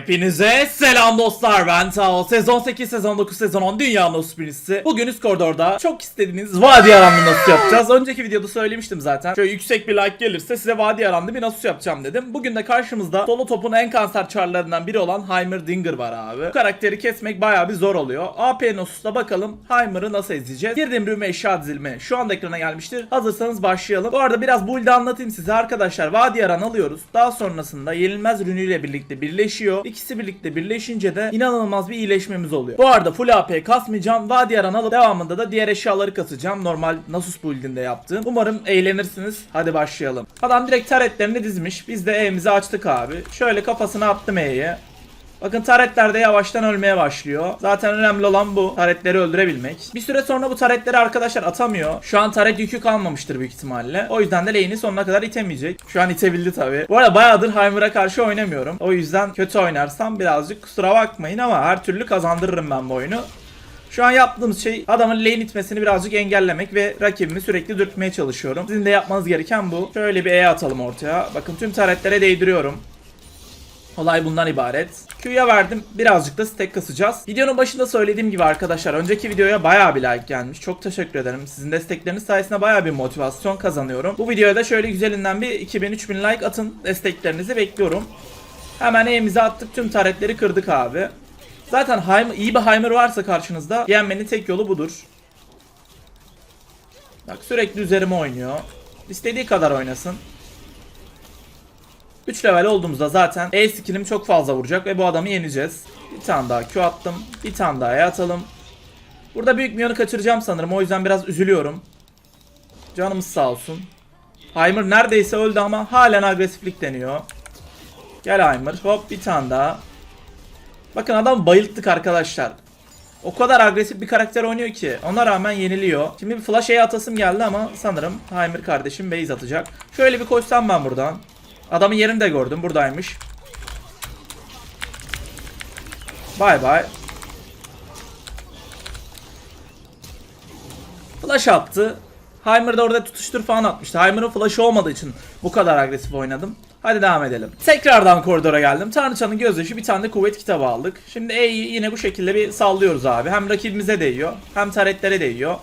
Hepinize selam dostlar ben Tao. Sezon 8, sezon 9, sezon 10 Dünya birincisi. Bugün üst koridorda çok istediğiniz Vadi Aranlı Nasus yapacağız. Önceki videoda söylemiştim zaten. Şöyle yüksek bir like gelirse size Vadi Aranlı bir Nasus yapacağım dedim. Bugün de karşımızda solo topun en kanser çarlarından biri olan Heimerdinger var abi. Bu karakteri kesmek bayağı bir zor oluyor. AP Nasus'ta bakalım Heimer'ı nasıl ezeceğiz. Girdiğim rüme eşya dizilimi şu anda ekrana gelmiştir. Hazırsanız başlayalım. Bu arada biraz build'i anlatayım size arkadaşlar. Vadi Aran alıyoruz. Daha sonrasında yenilmez rünüyle birlikte birleşiyor. İkisi birlikte birleşince de inanılmaz bir iyileşmemiz oluyor. Bu arada full AP kasmayacağım. Vadi Aran alıp devamında da diğer eşyaları kasacağım. Normal Nasus build'inde yaptığım. Umarım eğlenirsiniz. Hadi başlayalım. Adam direkt taretlerini dizmiş. Biz de E'mizi açtık abi. Şöyle kafasına attım E'ye. Bakın taretler de yavaştan ölmeye başlıyor. Zaten önemli olan bu. Taretleri öldürebilmek. Bir süre sonra bu taretleri arkadaşlar atamıyor. Şu an taret yükü kalmamıştır büyük ihtimalle. O yüzden de lane'i sonuna kadar itemeyecek. Şu an itebildi tabi. Bu arada bayağıdır Heimer'a karşı oynamıyorum. O yüzden kötü oynarsam birazcık kusura bakmayın ama her türlü kazandırırım ben bu oyunu. Şu an yaptığımız şey adamın lane itmesini birazcık engellemek ve rakibimi sürekli dürtmeye çalışıyorum. Sizin de yapmanız gereken bu. Şöyle bir E atalım ortaya. Bakın tüm taretlere değdiriyorum. Olay bundan ibaret. Q'ya verdim. Birazcık da stack kasacağız. Videonun başında söylediğim gibi arkadaşlar önceki videoya bayağı bir like gelmiş. Çok teşekkür ederim. Sizin destekleriniz sayesinde bayağı bir motivasyon kazanıyorum. Bu videoya da şöyle güzelinden bir 2000-3000 like atın. Desteklerinizi bekliyorum. Hemen E'mize attık. Tüm taretleri kırdık abi. Zaten Heimer, iyi bir Heimer varsa karşınızda yenmenin tek yolu budur. Bak sürekli üzerime oynuyor. İstediği kadar oynasın. 3 level olduğumuzda zaten E skillim çok fazla vuracak ve bu adamı yeneceğiz. Bir tane daha Q attım. Bir tane daha E atalım. Burada büyük milyonu kaçıracağım sanırım. O yüzden biraz üzülüyorum. Canımız sağ olsun. Heimer neredeyse öldü ama halen agresiflik deniyor. Gel Heimer. Hop bir tane daha. Bakın adam bayılttık arkadaşlar. O kadar agresif bir karakter oynuyor ki ona rağmen yeniliyor. Şimdi bir flash E atasım geldi ama sanırım Heimer kardeşim base atacak. Şöyle bir koşsam ben buradan. Adamın yerini de gördüm. Buradaymış. Bay bay. Flash attı. Heimer de orada tutuştur falan atmıştı. Heimer'ın flash'ı olmadığı için bu kadar agresif oynadım. Hadi devam edelim. Tekrardan koridora geldim. Tanrıçanın gözyaşı bir tane de kuvvet kitabı aldık. Şimdi E'yi yine bu şekilde bir sallıyoruz abi. Hem rakibimize değiyor hem taretlere değiyor.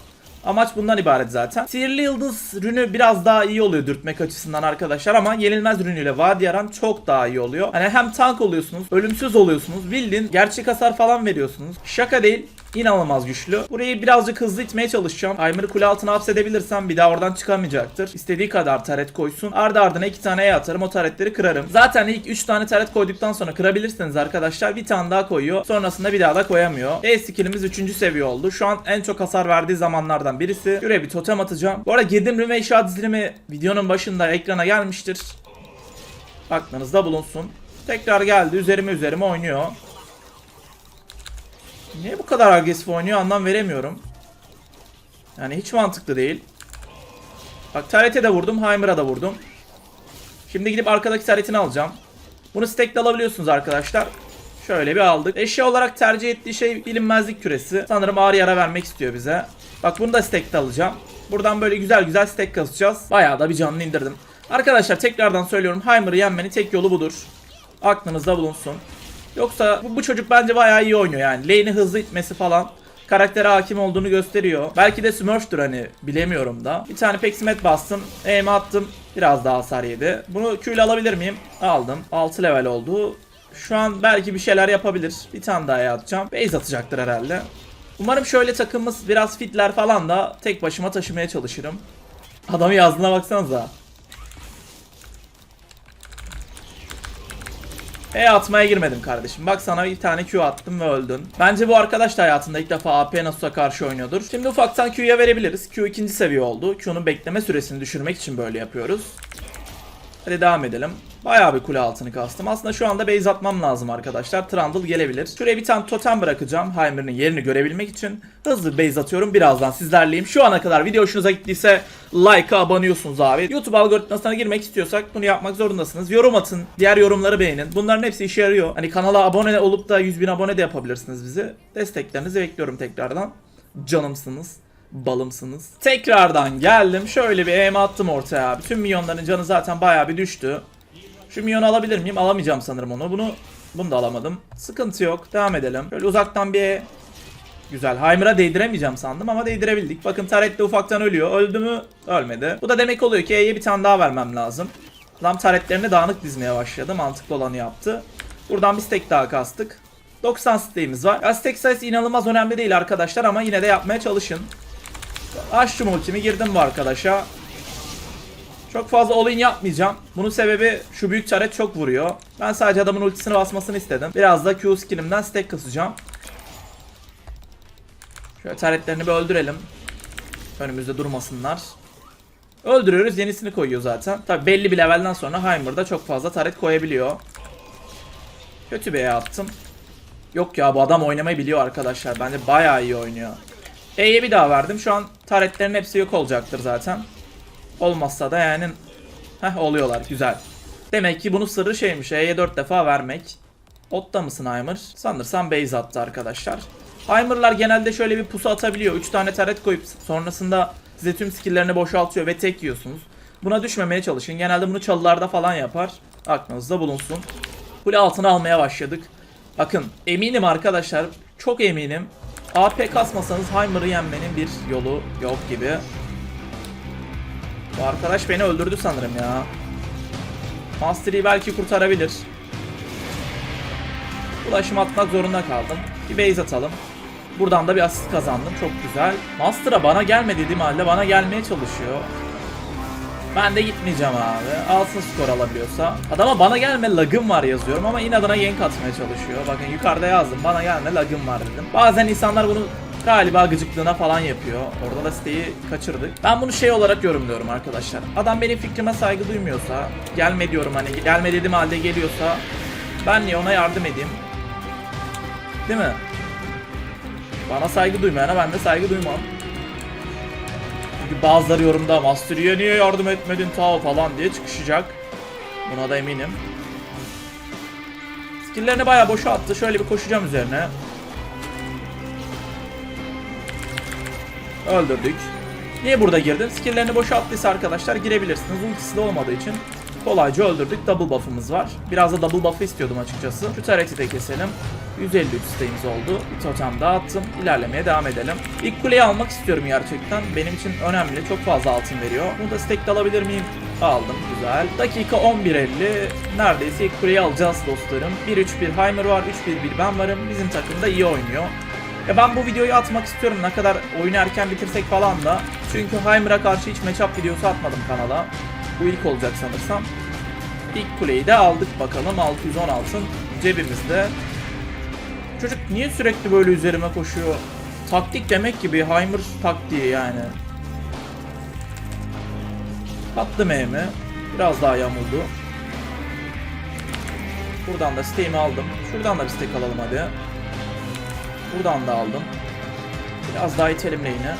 Amaç bundan ibaret zaten. Sihirli Yıldız rünü biraz daha iyi oluyor dürtmek açısından arkadaşlar ama yenilmez rünüyle Vadiyaran çok daha iyi oluyor. Hani hem tank oluyorsunuz, ölümsüz oluyorsunuz, bildiğin gerçek hasar falan veriyorsunuz. Şaka değil, inanılmaz güçlü. Burayı birazcık hızlı itmeye çalışacağım. Heimer'ı kule altına hapsedebilirsem bir daha oradan çıkamayacaktır. İstediği kadar taret koysun. Ardı ardına iki tane E atarım o taretleri kırarım. Zaten ilk 3 tane taret koyduktan sonra kırabilirsiniz arkadaşlar. Bir tane daha koyuyor. Sonrasında bir daha da koyamıyor. E skillimiz 3. seviye oldu. Şu an en çok hasar verdiği zamanlardan birisi. Şuraya bir totem atacağım. Bu arada girdim rüme eşya dizilimi videonun başında ekrana gelmiştir. Aklınızda bulunsun. Tekrar geldi. Üzerime üzerime oynuyor. Niye bu kadar agresif oynuyor anlam veremiyorum. Yani hiç mantıklı değil. Bak Taret'e de vurdum, Heimer'a da vurdum. Şimdi gidip arkadaki Taret'ini alacağım. Bunu stack'le alabiliyorsunuz arkadaşlar. Şöyle bir aldık. Eşya olarak tercih ettiği şey bilinmezlik küresi. Sanırım ağır yara vermek istiyor bize. Bak bunu da stack'te alacağım. Buradan böyle güzel güzel stack kasacağız. Bayağı da bir canlı indirdim. Arkadaşlar tekrardan söylüyorum Heimer'ı yenmenin tek yolu budur. Aklınızda bulunsun. Yoksa bu, bu çocuk bence bayağı iyi oynuyor yani. Lane'i hızlı itmesi falan karaktere hakim olduğunu gösteriyor. Belki de Smurf'tür hani bilemiyorum da. Bir tane Peximet bastım. Aim attım. Biraz daha hasar yedi. Bunu Q alabilir miyim? Aldım. 6 level oldu. Şu an belki bir şeyler yapabilir. Bir tane daha atacağım. Base atacaktır herhalde. Umarım şöyle takımımız biraz fitler falan da tek başıma taşımaya çalışırım. Adamı yazdığına baksanıza. E atmaya girmedim kardeşim. Bak sana bir tane Q attım ve öldün. Bence bu arkadaş da hayatında ilk defa AP Nasus'a karşı oynuyordur. Şimdi ufaktan Q'ya verebiliriz. Q ikinci seviye oldu. Q'nun bekleme süresini düşürmek için böyle yapıyoruz. Hadi devam edelim. Bayağı bir kule altını kastım. Aslında şu anda base atmam lazım arkadaşlar. Trundle gelebilir. Şuraya bir tane totem bırakacağım. Heimer'ın yerini görebilmek için. Hızlı base atıyorum. Birazdan sizlerleyim. Şu ana kadar video hoşunuza gittiyse like'a abanıyorsunuz abi. YouTube algoritmasına girmek istiyorsak bunu yapmak zorundasınız. Yorum atın. Diğer yorumları beğenin. Bunların hepsi işe yarıyor. Hani kanala abone olup da 100 bin abone de yapabilirsiniz bizi. Desteklerinizi bekliyorum tekrardan. Canımsınız balımsınız. Tekrardan geldim. Şöyle bir aim attım ortaya abi. Tüm milyonların canı zaten bayağı bir düştü. Şu milyonu alabilir miyim? Alamayacağım sanırım onu. Bunu Bunu da alamadım. Sıkıntı yok. Devam edelim. Şöyle uzaktan bir Güzel. Heimer'a değdiremeyeceğim sandım ama değdirebildik. Bakın Taret de ufaktan ölüyor. Öldü mü? Ölmedi. Bu da demek oluyor ki E'ye bir tane daha vermem lazım. Adam taretlerini dağınık dizmeye başladı. Mantıklı olanı yaptı. Buradan bir stack daha kastık. 90 stack'imiz var. Ya stack sayısı inanılmaz önemli değil arkadaşlar ama yine de yapmaya çalışın. Açtım ultimi girdim bu arkadaşa. Çok fazla all-in yapmayacağım. Bunun sebebi şu büyük taret çok vuruyor. Ben sadece adamın ultisini basmasını istedim. Biraz da Q skillimden stack kasacağım. Şöyle taretlerini bir öldürelim. Önümüzde durmasınlar. Öldürüyoruz yenisini koyuyor zaten. Tabi belli bir levelden sonra Heimer'da çok fazla taret koyabiliyor. Kötü bir E attım. Yok ya bu adam oynamayı biliyor arkadaşlar. Bence bayağı iyi oynuyor. E'ye bir daha verdim. Şu an taretlerin hepsi yok olacaktır zaten. Olmazsa da yani Heh oluyorlar güzel. Demek ki bunun sırrı şeymiş E'ye 4 defa vermek. Otta mısın Heimer? Sanırsam base attı arkadaşlar. Heimer'lar genelde şöyle bir pusu atabiliyor. 3 tane taret koyup sonrasında size tüm skill'lerini boşaltıyor ve tek yiyorsunuz. Buna düşmemeye çalışın. Genelde bunu çalılarda falan yapar. Aklınızda bulunsun. Kule altına almaya başladık. Bakın eminim arkadaşlar çok eminim. AP kasmasanız Heimer'ı yenmenin bir yolu yok gibi. Bu arkadaş beni öldürdü sanırım ya. Mastery'i belki kurtarabilir. Ulaşım atmak zorunda kaldım. Bir base atalım. Buradan da bir asist kazandım. Çok güzel. Master'a bana gelme dediğim halde bana gelmeye çalışıyor. Ben de gitmeyeceğim abi. Alsın skor alabiliyorsa. Adama bana gelme lagım var yazıyorum ama inadına gank atmaya çalışıyor. Bakın yukarıda yazdım. Bana gelme lagım var dedim. Bazen insanlar bunu galiba gıcıklığına falan yapıyor. Orada da siteyi kaçırdık. Ben bunu şey olarak yorumluyorum arkadaşlar. Adam benim fikrime saygı duymuyorsa, gelme diyorum hani gelme dediğim halde geliyorsa ben niye ona yardım edeyim? Değil mi? Bana saygı duymayana ben de saygı duymam. Çünkü bazıları yorumda Master'ye niye yardım etmedin ta falan diye çıkışacak. Buna da eminim. Skill'lerini bayağı boşa attı. Şöyle bir koşacağım üzerine. Öldürdük. Niye burada girdin? Skill'lerini boşa attıysa arkadaşlar girebilirsiniz. Ultisi de olmadığı için kolayca öldürdük. Double buff'ımız var. Biraz da double buff'ı istiyordum açıkçası. Şu tareti de keselim. 153 isteğimiz oldu. Bir totem daha attım. İlerlemeye devam edelim. İlk kuleyi almak istiyorum gerçekten. Benim için önemli. Çok fazla altın veriyor. Bunu da stack'te alabilir miyim? Aldım. Güzel. Dakika 11.50. Neredeyse ilk kuleyi alacağız dostlarım. 1-3-1 Heimer var. 3-1-1 ben varım. Bizim takım da iyi oynuyor. Ya ben bu videoyu atmak istiyorum ne kadar oyunu erken bitirsek falan da. Çünkü Heimer'a karşı hiç matchup videosu atmadım kanala. Bu ilk olacak sanırsam. İlk kuleyi de aldık bakalım 610 altın cebimizde. Çocuk niye sürekli böyle üzerime koşuyor? Taktik demek gibi Heimer taktiği yani. Attım E'mi. Biraz daha yamuldu. Buradan da stack'imi aldım. Şuradan da bir stack alalım hadi. Buradan da aldım. Biraz daha itelim lane'e.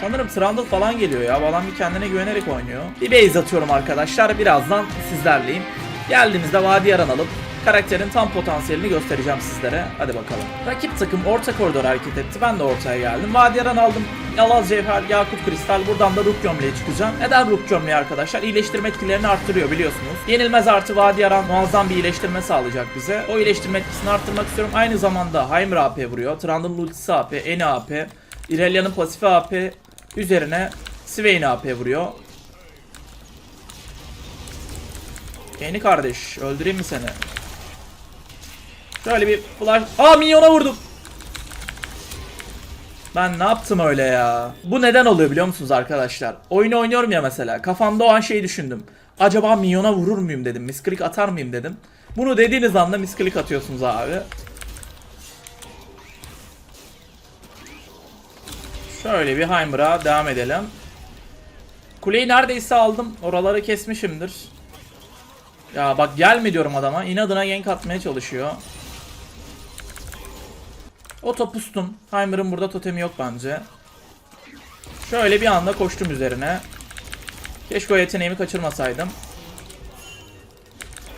Sanırım Trundle falan geliyor ya. Bu adam bir kendine güvenerek oynuyor. Bir base atıyorum arkadaşlar. Birazdan sizlerleyim. Geldiğimizde vadi aranalım. Karakterin tam potansiyelini göstereceğim sizlere. Hadi bakalım. Rakip takım orta koridor hareket etti. Ben de ortaya geldim. Vadi aran aldım. Yalaz Cevher, Yakut Kristal. Buradan da Ruh Gömleği çıkacağım. Neden Ruh Gömleği arkadaşlar? İyileştirme etkilerini arttırıyor biliyorsunuz. Yenilmez artı Vadi aran muazzam bir iyileştirme sağlayacak bize. O iyileştirme etkisini arttırmak istiyorum. Aynı zamanda Heimer AP vuruyor. Trundle'ın ultisi AP, Eni AP, Irelia'nın pasifi AP, üzerine Swain AP vuruyor. Eni kardeş öldüreyim mi seni? Şöyle bir flash... Aa minyona vurdum. Ben ne yaptım öyle ya? Bu neden oluyor biliyor musunuz arkadaşlar? Oyunu oynuyorum ya mesela. Kafamda o an şeyi düşündüm. Acaba minyona vurur muyum dedim. Misklik atar mıyım dedim. Bunu dediğiniz anda misklik atıyorsunuz abi. Şöyle bir Heimer'a devam edelim. Kuleyi neredeyse aldım. Oraları kesmişimdir. Ya bak gelme diyorum adama. İnadına gank atmaya çalışıyor. Oto pustum. Heimer'ın burada totemi yok bence. Şöyle bir anda koştum üzerine. Keşke o yeteneğimi kaçırmasaydım.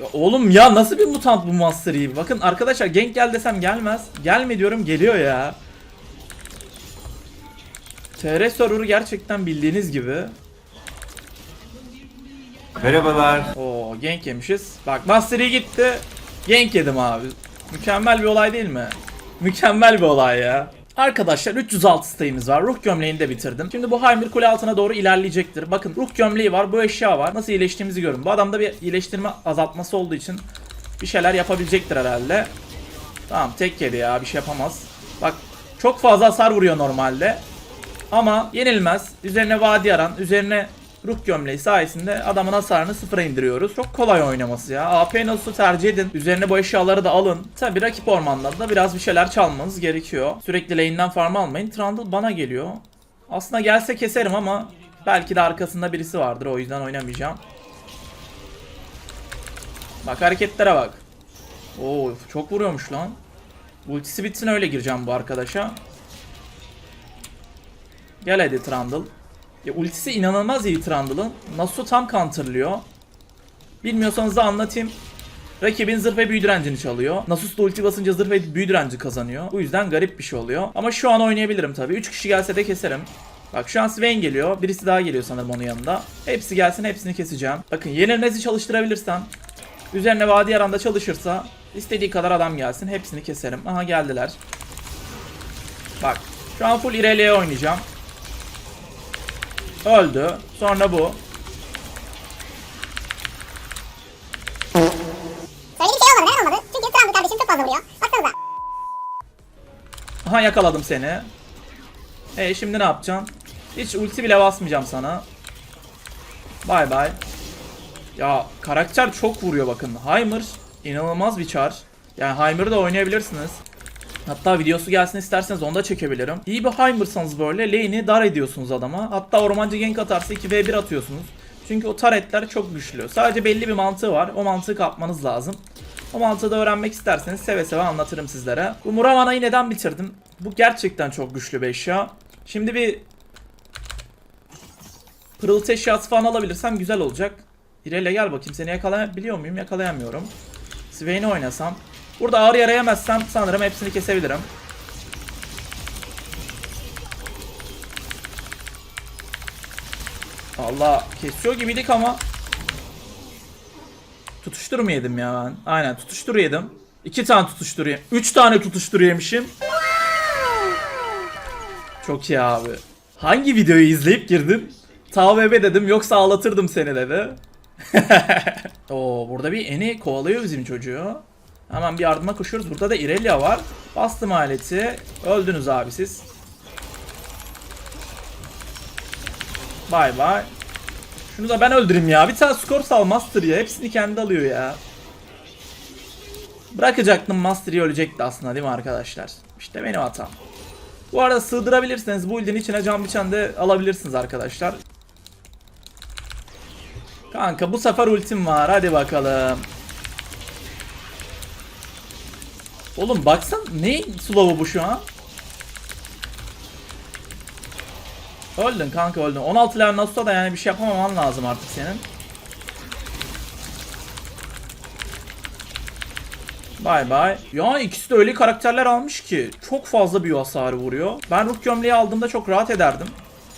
Ya oğlum ya nasıl bir mutant bu Master Yi? Bakın arkadaşlar gank gel desem gelmez. Gelme diyorum geliyor ya. TR server'ı gerçekten bildiğiniz gibi. Merhabalar. Oo gank yemişiz. Bak Master Yi gitti. Gank yedim abi. Mükemmel bir olay değil mi? Mükemmel bir olay ya. Arkadaşlar 306 stayımız var. Ruh gömleğini de bitirdim. Şimdi bu Heimer kule altına doğru ilerleyecektir. Bakın ruh gömleği var. Bu eşya var. Nasıl iyileştiğimizi görün. Bu adamda bir iyileştirme azaltması olduğu için bir şeyler yapabilecektir herhalde. Tamam tek yedi ya. Bir şey yapamaz. Bak çok fazla hasar vuruyor normalde. Ama yenilmez. Üzerine vadi aran, üzerine ruh gömleği sayesinde adamın hasarını sıfıra indiriyoruz. Çok kolay oynaması ya. AP nasıl tercih edin. Üzerine bu eşyaları da alın. Tabi rakip ormanlarda biraz bir şeyler çalmanız gerekiyor. Sürekli lane'den farm almayın. Trundle bana geliyor. Aslında gelse keserim ama belki de arkasında birisi vardır. O yüzden oynamayacağım. Bak hareketlere bak. Oo çok vuruyormuş lan. Ultisi bitsin öyle gireceğim bu arkadaşa. Gel hadi Trundle. Ya ultisi inanılmaz iyi Trundle'ın. Nasu tam counterlıyor. Bilmiyorsanız da anlatayım. Rakibin zırh ve büyü çalıyor. Nasus da ulti basınca zırh ve büyü kazanıyor. Bu yüzden garip bir şey oluyor. Ama şu an oynayabilirim tabii. 3 kişi gelse de keserim. Bak şu an Swain geliyor. Birisi daha geliyor sanırım onun yanında. Hepsi gelsin hepsini keseceğim. Bakın yenilmezi çalıştırabilirsem. Üzerine vadi yaranda çalışırsa istediği kadar adam gelsin. Hepsini keserim. Aha geldiler. Bak şu an full ileriye oynayacağım. Öldü. Sonra bu. Söylediğim şey olmadı neden olmadı? Çünkü Trump kardeşim çok fazla vuruyor. Baksanıza. Aha yakaladım seni. E şimdi ne yapacaksın? Hiç ulti bile basmayacağım sana. Bay bay. Ya karakter çok vuruyor bakın. Heimer inanılmaz bir çar. Yani Heimer'ı da oynayabilirsiniz. Hatta videosu gelsin isterseniz onu da çekebilirim. İyi bir Heimer'sanız böyle lane'i dar ediyorsunuz adama. Hatta ormancı gank atarsa 2v1 atıyorsunuz. Çünkü o taretler çok güçlü. Sadece belli bir mantığı var. O mantığı kapmanız lazım. O mantığı da öğrenmek isterseniz seve seve anlatırım sizlere. Bu Muravana'yı neden bitirdim? Bu gerçekten çok güçlü bir eşya. Şimdi bir pırıltı eşyası falan alabilirsem güzel olacak. İrelia gel bakayım seni yakalayabiliyor muyum? Yakalayamıyorum. Swain'i oynasam. Burada ağır yara yemezsem sanırım hepsini kesebilirim. Allah kesiyor gibiydik ama Tutuştur mu yedim ya ben? Aynen tutuştur yedim. İki tane tutuştur yedim. Üç tane tutuştur yemişim. Çok iyi abi. Hangi videoyu izleyip girdin? TVB dedim yoksa ağlatırdım seni dedi. Oo burada bir eni kovalıyor bizim çocuğu. Hemen bir yardıma koşuyoruz. Burada da Irelia var. Bastım aleti. Öldünüz abi siz. Bay bay. Şunu da ben öldüreyim ya. Bir tane skor sal Master ya. Hepsini kendi alıyor ya. Bırakacaktım Master'ı ölecekti aslında değil mi arkadaşlar? İşte benim hatam. Bu arada sığdırabilirseniz bu ildin içine can biçen de alabilirsiniz arkadaşlar. Kanka bu sefer ultim var. Hadi bakalım. Oğlum baksan ne slow'u bu şu an? Öldün kanka öldün. 16 level Nasus'a da yani bir şey yapamaman lazım artık senin. Bay bay. Ya ikisi de öyle karakterler almış ki çok fazla büyü hasarı vuruyor. Ben ruh gömleği aldığımda çok rahat ederdim.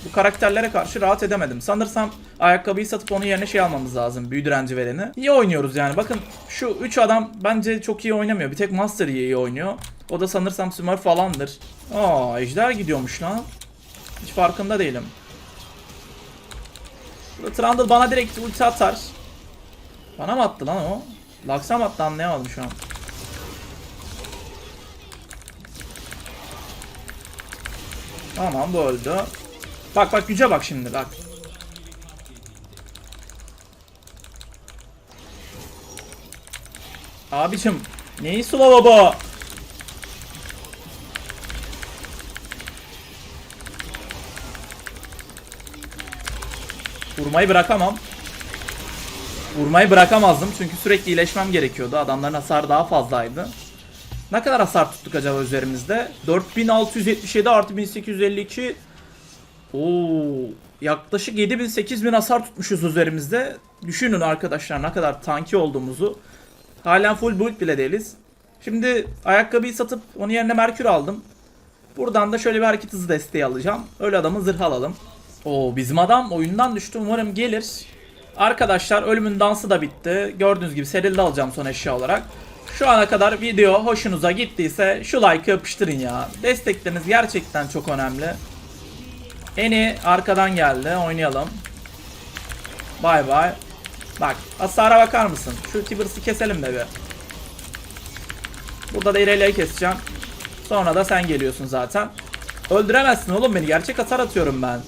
Bu karakterlere karşı rahat edemedim. Sanırsam ayakkabıyı satıp onun yerine şey almamız lazım. Büyü direnci vereni. İyi oynuyoruz yani. Bakın şu 3 adam bence çok iyi oynamıyor. Bir tek Master iyi oynuyor. O da sanırsam Smurf falandır. Aa ejder gidiyormuş lan. Hiç farkında değilim. Burada Trundle bana direkt ulti atar. Bana mı attı lan o? Laksa mı attı anlayamadım şu an. Tamam bu öldü. Bak bak güce bak şimdi bak. Abicim neyi slow'a bu? Vurmayı bırakamam. Vurmayı bırakamazdım çünkü sürekli iyileşmem gerekiyordu. Adamların hasarı daha fazlaydı. Ne kadar hasar tuttuk acaba üzerimizde? 4677 artı 1852. Oo, yaklaşık 7000-8000 hasar tutmuşuz üzerimizde. Düşünün arkadaşlar ne kadar tanki olduğumuzu. Halen full build bile değiliz. Şimdi ayakkabıyı satıp onun yerine Merkür aldım. Buradan da şöyle bir hareket hızı desteği alacağım. Öyle adamı zırh alalım. Oo bizim adam oyundan düştü. Umarım gelir. Arkadaşlar ölümün dansı da bitti. Gördüğünüz gibi Seril'i alacağım son eşya olarak. Şu ana kadar video hoşunuza gittiyse şu like'ı yapıştırın ya. Destekleriniz gerçekten çok önemli. Eni arkadan geldi. Oynayalım. Bay bay. Bak hasara bakar mısın? Şu Tibers'ı keselim de bir. Burada da İrelia'yı keseceğim. Sonra da sen geliyorsun zaten. Öldüremezsin oğlum beni. Gerçek hasar atıyorum ben.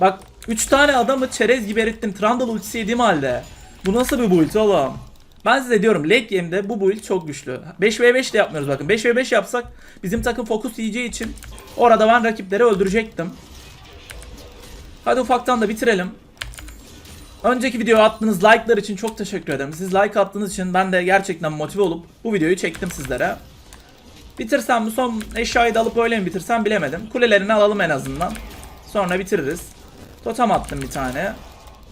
Bak 3 tane adamı çerez gibi erittim. Trundle ultisi yediğim halde. Bu nasıl bir build oğlum? Ben size diyorum late game'de bu build çok güçlü. 5v5 de yapmıyoruz bakın. 5v5 yapsak bizim takım fokus yiyeceği için orada ben rakipleri öldürecektim. Hadi ufaktan da bitirelim. Önceki videoya attığınız like'lar için çok teşekkür ederim. Siz like attığınız için ben de gerçekten motive olup bu videoyu çektim sizlere. Bitirsem bu son eşyayı da alıp öyle mi bitirsem bilemedim. Kulelerini alalım en azından. Sonra bitiririz. Totem attım bir tane.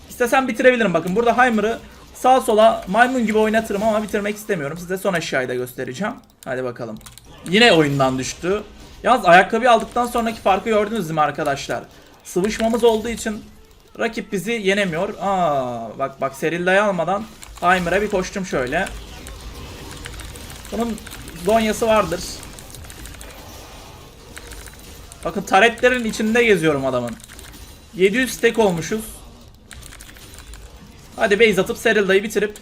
İstesem bitirebilirim bakın. Burada Heimer'ı sağa sola maymun gibi oynatırım ama bitirmek istemiyorum. Size son eşyayı da göstereceğim. Hadi bakalım. Yine oyundan düştü. Yalnız ayakkabı aldıktan sonraki farkı gördünüz mi arkadaşlar? Sıvışmamız olduğu için rakip bizi yenemiyor. Aa bak bak Serilda'yı almadan Heimer'a bir koştum şöyle. Bunun Zonya'sı vardır. Bakın taretlerin içinde geziyorum adamın. 700 stack olmuşuz. Hadi base atıp Serilda'yı bitirip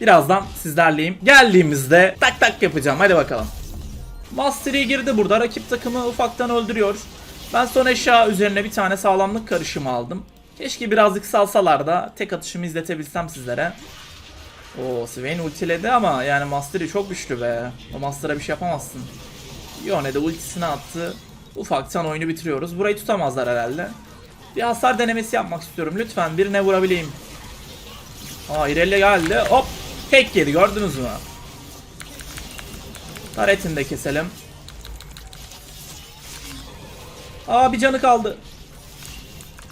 birazdan sizlerleyim. Geldiğimizde tak tak yapacağım. Hadi bakalım. Mastery girdi burada. Rakip takımı ufaktan öldürüyor. Ben son eşya üzerine bir tane sağlamlık karışımı aldım. Keşke birazcık salsalar da tek atışımı izletebilsem sizlere. O Swain ultiledi ama yani Mastery çok güçlü be. O Master'a bir şey yapamazsın. Yone de ultisini attı. Ufaktan oyunu bitiriyoruz. Burayı tutamazlar herhalde. Bir hasar denemesi yapmak istiyorum. Lütfen birine vurabileyim. Aa İrelia geldi. Hop. Tek yedi gördünüz mü? Taretini de keselim. Aa bir canı kaldı.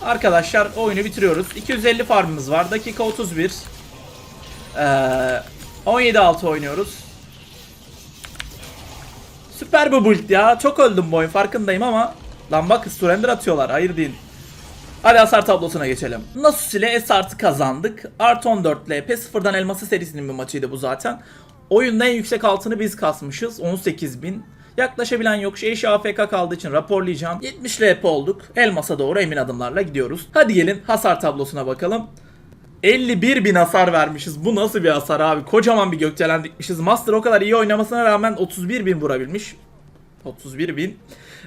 Arkadaşlar oyunu bitiriyoruz. 250 farmımız var. Dakika 31. Ee, 17-6 oynuyoruz. Süper bir build ya. Çok öldüm bu oyun farkındayım ama. Lan bak surrender atıyorlar. Hayır değil. Hadi hasar tablosuna geçelim. Nasus ile S artı kazandık. Artı 14 LP sıfırdan elması serisinin bir maçıydı bu zaten. Oyunda en yüksek altını biz kasmışız. 18.000. Yaklaşabilen yok. Şey işi AFK kaldığı için raporlayacağım. 70 LP olduk. Elmasa doğru emin adımlarla gidiyoruz. Hadi gelin hasar tablosuna bakalım. 51 bin hasar vermişiz. Bu nasıl bir hasar abi? Kocaman bir gökdelen dikmişiz. Master o kadar iyi oynamasına rağmen 31 bin vurabilmiş. 31 bin.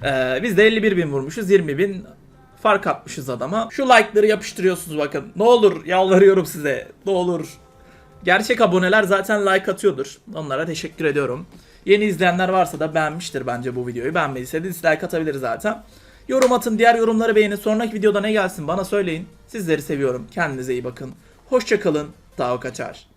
Ee, biz de 51 bin vurmuşuz. 20 bin fark atmışız adama. Şu like'ları yapıştırıyorsunuz bakın. Ne olur yalvarıyorum size. Ne olur. Gerçek aboneler zaten like atıyordur. Onlara teşekkür ediyorum. Yeni izleyenler varsa da beğenmiştir bence bu videoyu. Beğenmediyse de dislike atabilir zaten. Yorum atın, diğer yorumları beğenin. Sonraki videoda ne gelsin bana söyleyin. Sizleri seviyorum. Kendinize iyi bakın. Hoşçakalın. Tao kaçar.